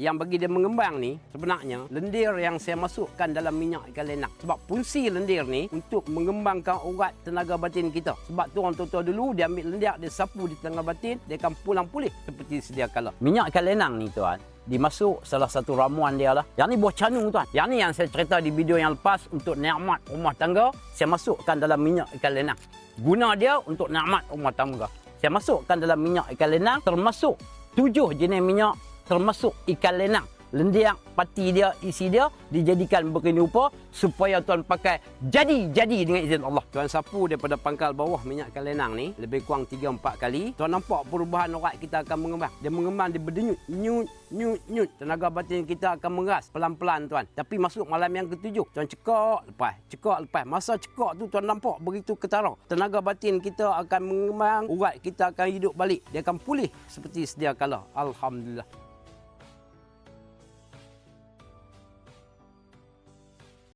Yang bagi dia mengembang ni sebenarnya lendir yang saya masukkan dalam minyak ikan lenang. Sebab fungsi lendir ni untuk mengembangkan urat tenaga batin kita. Sebab tu orang tua-tua dulu dia ambil lendir dia sapu di tenaga batin dia akan pulang pulih seperti sedia kala. Minyak ikan lenang ni tuan dimasuk salah satu ramuan dia lah. Yang ni buah canung tuan. Yang ni yang saya cerita di video yang lepas untuk nikmat rumah tangga, saya masukkan dalam minyak ikan lenang. Guna dia untuk nikmat rumah tangga. Saya masukkan dalam minyak ikan lenang termasuk tujuh jenis minyak termasuk ikan lenang. Lendiak, pati dia, isi dia dijadikan begini rupa supaya tuan pakai jadi-jadi dengan izin Allah. Tuan sapu daripada pangkal bawah minyak ikan lenang ni lebih kurang 3-4 kali. Tuan nampak perubahan urat kita akan mengembang. Dia mengembang, dia berdenyut, nyut, nyut, nyut. Tenaga batin kita akan mengeras pelan-pelan tuan. Tapi masuk malam yang ketujuh, tuan cekak lepas, cekak lepas. Masa cekak tu tuan nampak begitu ketara. Tenaga batin kita akan mengembang, urat kita akan hidup balik. Dia akan pulih seperti sedia kala. Alhamdulillah.